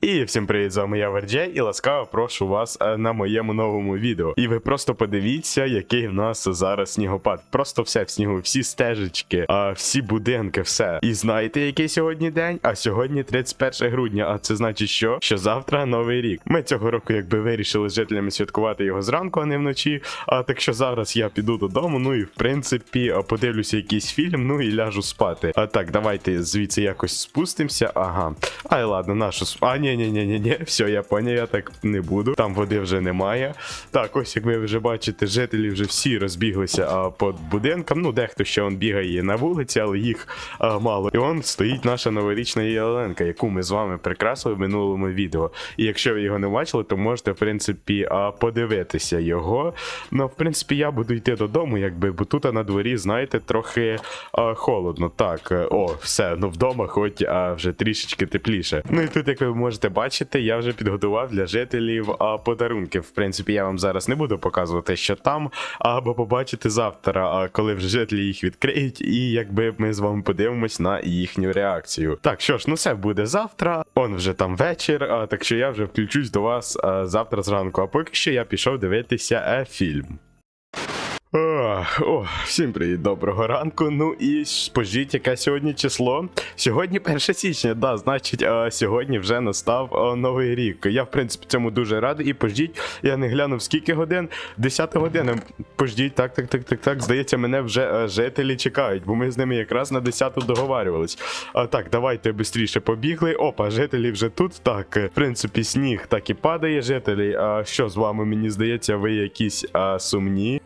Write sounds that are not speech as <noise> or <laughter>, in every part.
І всім привіт, з вами я Верджей, і ласкаво прошу вас е, на моєму новому відео. І ви просто подивіться, який в нас зараз снігопад. Просто все в снігу, всі стежечки, всі будинки, все. І знаєте, який сьогодні день? А сьогодні 31 грудня. А це значить, що? Що завтра новий рік. Ми цього року, якби вирішили з жителями святкувати його зранку, а не вночі. А так що зараз я піду додому. Ну і в принципі подивлюся якийсь фільм, ну і ляжу спати. А так, давайте звідси якось спустимося. Ага. Ай, ладно, нашу. А, ні, ні, ні, ні, ні, все, я поняв, я так не буду. Там води вже немає. Так, ось як ви вже бачите, жителі вже всі розбіглися а, по будинкам. Ну, дехто ще он бігає на вулиці, але їх а, мало. І он стоїть наша новорічна ялинка, яку ми з вами прикрасили в минулому відео. І якщо ви його не бачили, то можете, в принципі, а, подивитися його. Ну, в принципі, я буду йти додому, якби, бо тут на дворі, знаєте, трохи а, холодно. Так, о, все, ну вдома, хоч а, вже трішечки тепліше. Ну і тут, як ви можете бачити, я вже підготував для жителів а, подарунки. В принципі, я вам зараз не буду показувати, що там, або побачите завтра, а, коли вже жителі їх відкриють, і якби ми з вами подивимось на їхню реакцію. Так, що ж, ну все буде завтра. Он вже там вечір, а, так що я вже включусь до вас а, завтра зранку. А поки що я пішов дивитися е, фільм. Ох, О, всім привіт, доброго ранку. Ну і ж, пожіть, яке сьогодні число. Сьогодні 1 січня, да, значить, а, сьогодні вже настав а, новий рік. Я, в принципі, цьому дуже радий. І пождіть, я не глянув скільки годин. 10 година. Пождіть, так, так, так, так, так. Здається, мене вже а, жителі чекають, бо ми з ними якраз на 10 договарювались. А, так, давайте швидше побігли. Опа, жителі вже тут. Так, е, в принципі, сніг так і падає, жителі. А що з вами? Мені здається, ви якісь а, сумні.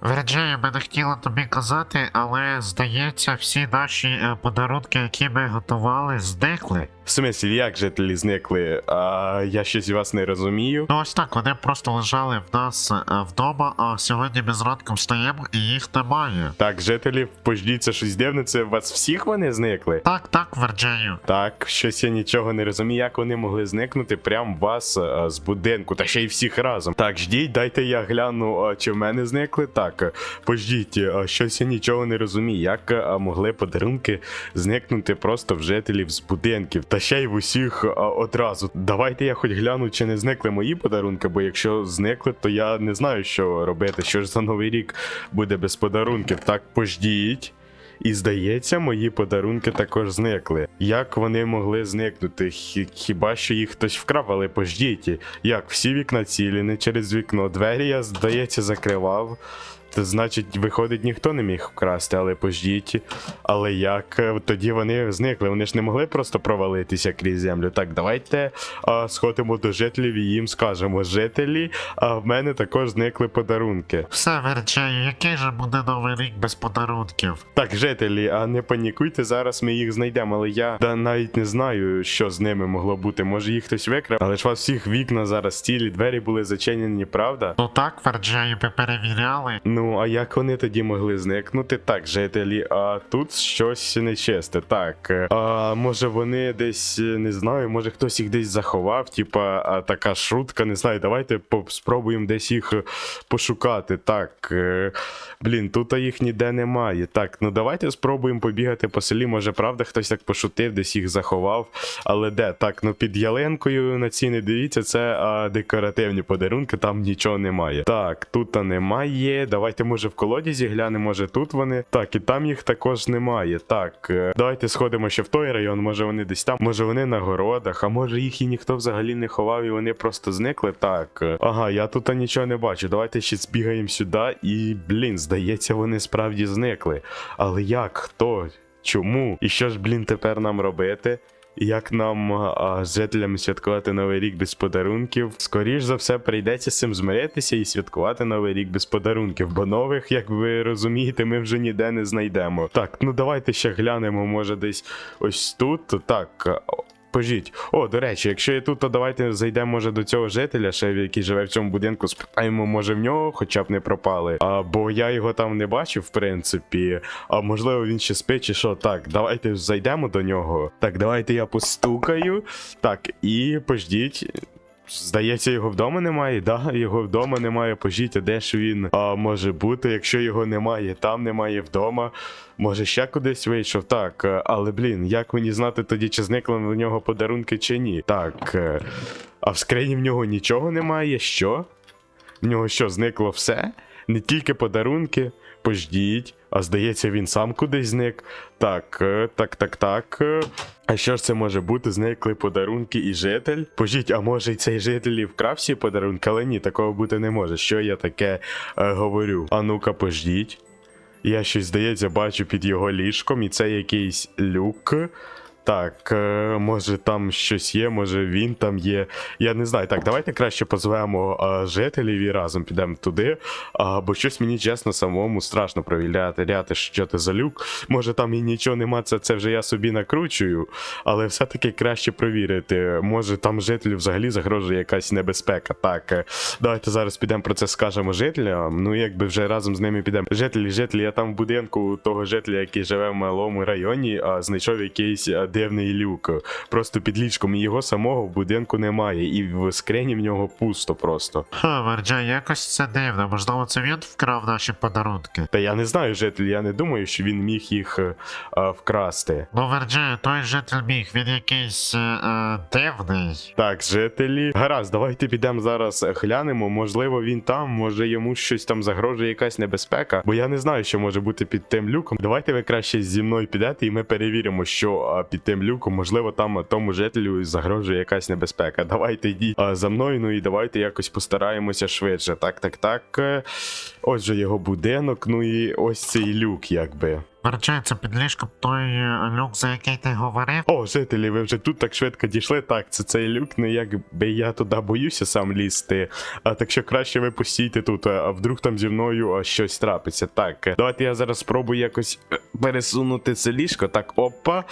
Верджею, ми не хотіли тобі казати, але здається, всі наші е, подарунки, які ми готували, зникли. В смислі, як жителі зникли? А, я щось вас не розумію. Ну ось так, вони просто лежали в нас е, вдома, а сьогодні ми зранку встаємо і їх немає. Так, жителі, пождіть, це щось дивне, це у вас всіх вони зникли? Так, так, Верджею. Так, щось я нічого не розумію, як вони могли зникнути прям вас а, з будинку, та ще й всіх разом. Так, ждіть, дайте я гляну, а, чи в мене зникли. Так, е, пождіть, а, щось я нічого не розумію, як могли подарунки зникнути просто в жителів з будинків, та ще й в усіх одразу. Давайте я хоч гляну, чи не зникли мої подарунки, бо якщо зникли, то я не знаю, що робити. Що ж за новий рік буде без подарунків. Так, пождіть. І здається, мої подарунки також зникли. Як вони могли зникнути? Хіба що їх хтось вкрав, але пождіть. Як всі вікна цілі, не через вікно. Двері я, здається, закривав. То значить, виходить, ніхто не міг вкрасти, але пождіть. Але як Е, тоді вони зникли? Вони ж не могли просто провалитися крізь землю. Так, давайте а, сходимо до жителів і їм скажемо: жителі, а в мене також зникли подарунки. Все, Верджею, який же буде новий рік без подарунків? Так, жителі, а не панікуйте, зараз ми їх знайдемо, але я да, навіть не знаю, що з ними могло бути. Може їх хтось викрав, але ж у вас всіх вікна зараз цілі, двері були зачинені, правда? Ну так, Верджею, ми перевіряли. Ну, а як вони тоді могли зникнути? Так, жителі, а тут щось нечисте. Так. е, А може вони десь е, не знаю, може хтось їх десь заховав, типа така шутка, не знаю. Давайте спробуємо десь їх е, пошукати. Так. Блін, тут їх ніде немає. Так, ну давайте спробуємо побігати по селі. Може, правда, хтось так пошутив, десь їх заховав. Але де? Так, ну під ялинкою на ці не дивіться, це а, декоративні подарунки, там нічого немає. Так, тут немає. Давайте, може, в колодязі глянемо, може тут вони. Так, і там їх також немає. Так, е, давайте сходимо ще в той район. Може вони десь там, може вони на городах, а може їх і ніхто взагалі не ховав, і вони просто зникли. Так. е, Ага, я тут нічого не бачу. Давайте ще збігаємо сюди, і блін, здається, вони справді зникли. Але як? Хто? Чому? І що ж, блін, тепер нам робити? Як нам а, жителям, святкувати новий рік без подарунків? Скоріш за все, прийдеться з цим змиритися і святкувати новий рік без подарунків, бо нових, як ви розумієте, ми вже ніде не знайдемо. Так, ну давайте ще глянемо, може, десь ось тут. Так. Пожіть. О, до речі, якщо я тут, то давайте зайдемо, може, до цього жителя, ще який живе в цьому будинку, спитаємо, може в нього хоча б не пропали. А, бо я його там не бачив, в принципі. А можливо, він ще спить, чи що. Так, давайте зайдемо до нього. Так, давайте я постукаю. Так, і пождіть. Здається, його вдома немає. Да, його вдома немає. Пожіть, а де ж він а, може бути, якщо його немає, там немає вдома. Може, ще кудись вийшов. Так, е, але блін, як мені знати тоді, чи зникли в нього подарунки, чи ні? Так. е, А в скрині в нього нічого немає. Що? В нього що, зникло все? Не тільки подарунки, пождіть, а здається, він сам кудись зник. Так, е, так, так, так. е. А що ж це може бути? Зникли подарунки і житель? Пожіть, а може цей житель і вкрав всі подарунки, але ні, такого бути не може. Що я таке е, говорю? А ну-ка, пождіть. Я щось, здається, бачу під його ліжком, і це якийсь люк. Так, е, може там щось є, може він там є. Я не знаю. Так, давайте краще позвемо е, жителів і разом підемо туди. А, бо щось мені чесно самому страшно провіряти, ряти, що це за люк. Може там і нічого нема, це, це вже я собі накручую, але все-таки краще провірити. Може там жителю взагалі загрожує якась небезпека. Так, е, давайте зараз підемо про це скажемо жителям. Ну, якби вже разом з ними підемо. Жителі, жителі, я там в будинку того жителя, який живе в малому районі, а, знайшов якийсь а, дивний люк. Просто під ліжком і його самого в будинку немає, і в скрині в нього пусто просто. Ха, Верджай, якось це дивно. Можливо, це він вкрав наші подарунки. Та я не знаю, житель, я не думаю, що він міг їх е, а, вкрасти. Ну, Верджай, той житель міг, він якийсь е, е, дивний. Так, жителі. Гаразд, давайте підемо зараз е, глянемо. Можливо, він там, може йому щось там загрожує якась небезпека. Бо я не знаю, що може бути під тим люком. Давайте ви краще зі мною підете, і ми перевіримо, що а, під тим люком, можливо, там тому жителю загрожує якась небезпека. <laughs> Давайте йдіть за мною, ну і давайте якось постараємося швидше. Так, так, так. Отже, Ось же його будинок, ну і ось цей люк, якби. Верджай, під ліжком той е, люк, за який ти говорив. О, жителі, ви вже тут так швидко дійшли. Так, це цей люк, ну якби я туди боюся сам лізти. А так що краще ви постійте тут, а вдруг там зі мною щось трапиться. Так, давайте я зараз спробую якось е, пересунути це ліжко. Так, опа.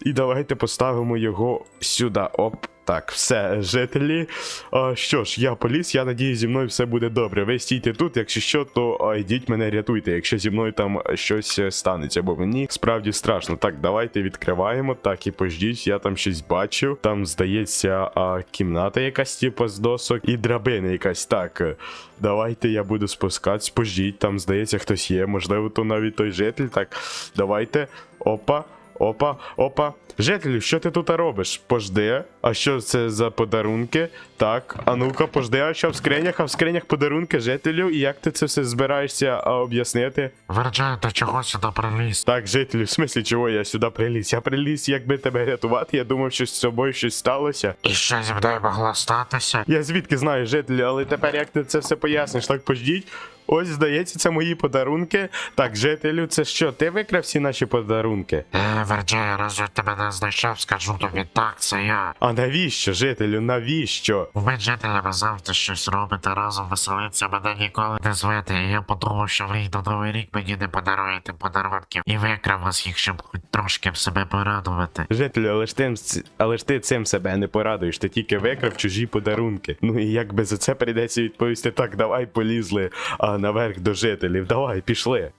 І давайте поставимо його сюди. Оп. Так, все, жителі. А, що ж, я поліз, я надію, зі мною все буде добре. Ви стійте тут, якщо що, то йдіть мене рятуйте, якщо зі мною там щось е, станеться, бо мені справді страшно. Так, давайте відкриваємо. Так, і пождіть, я там щось бачу. Там, здається, а, кімната якась, типу, з досок, і драбина якась. Так, е, давайте я буду спускатись, пождіть, там, здається, хтось є. Можливо, то навіть той житель. Так, давайте. Опа. Опа, опа. Жителю, що ти тут робиш? Пожди. А що це за подарунки? Так, а ну-ка, пожди, а що в скринях, а в скринях подарунки жителю, і як ти це все збираєшся а, об'яснити? Верджай, ти чого сюди приліз? Так, жителю, в смислі, чого я сюди приліз? Я приліз, якби тебе рятувати, я думав, що з собою щось сталося. І що зі мною могло статися? Я звідки знаю, жителю, але тепер як ти це все поясниш? Так пождіть. Ось, здається, це мої подарунки. Так, жителю, це що, ти викрав всі наші подарунки? Е, Верджай, раз я тебе не знайшов, скажу тобі так, це я. А навіщо, жителю, навіщо? Ви жителями завжди щось робите разом веселиться, мене ніколи не звете. І я подумав, що ви й на новий рік мені не подаруєте подарунків. І викрав вас їх, щоб хоч трошки в себе порадувати. Жителю, але ж ти, але ж ти цим себе не порадуєш, ти тільки викрав чужі подарунки. Ну і якби за це прийдеться відповісти, так, давай полізли а, наверх до жителів, давай, пішли.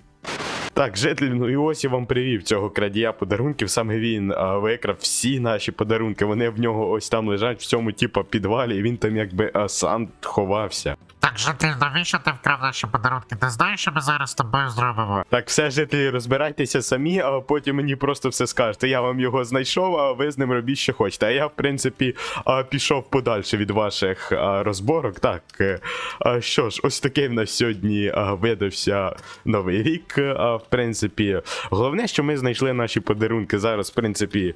Так, житель, ну і ось я вам привів цього крадія подарунків. Саме він а, викрав всі наші подарунки. Вони в нього ось там лежать в цьому, типу, підвалі, і він там якби а, сам ховався. Так, житель, навіщо ти вкрав наші подарунки? Ти знаєш, що ми зараз з тобою зробимо? Так, все, жителі, розбирайтеся самі, а потім мені просто все скажете. Я вам його знайшов, а ви з ним робіть, що хочете. А я, в принципі, а, пішов подальше від ваших а, розборок. Так, е, а, що ж, ось такий в нас сьогодні а, видався новий рік. А, в принципі, головне, що ми знайшли наші подарунки. Зараз, в принципі,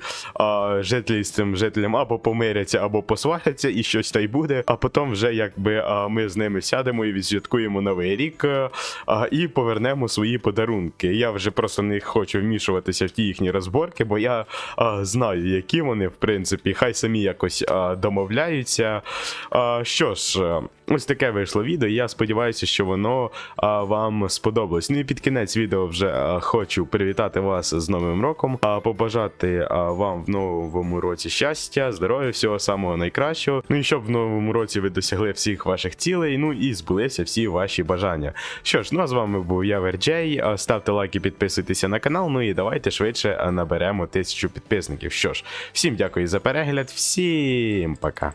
жителі з цим жителям або помиряться, або посваряться, і щось та й буде. А потім вже якби ми з ними сядемо і відсвяткуємо новий рік е, і повернемо свої подарунки. Я вже просто не хочу вмішуватися в ті їхні розборки, бо я знаю, які вони, в принципі, хай самі якось домовляються. Що ж, ось таке вийшло відео. Я сподіваюся, що воно вам сподобалось. Ну і під кінець відео вже а, хочу привітати вас з Новим роком, а побажати вам в новому році щастя, здоров'я, всього самого найкращого. Ну і щоб в новому році ви досягли всіх ваших цілей. Ну і збулися всі ваші бажання. Що ж, ну а з вами був я Верджей. Ставте лайки, підписуйтеся на канал. Ну і давайте швидше наберемо тисячу підписників. Що ж, всім дякую за перегляд, всім пока.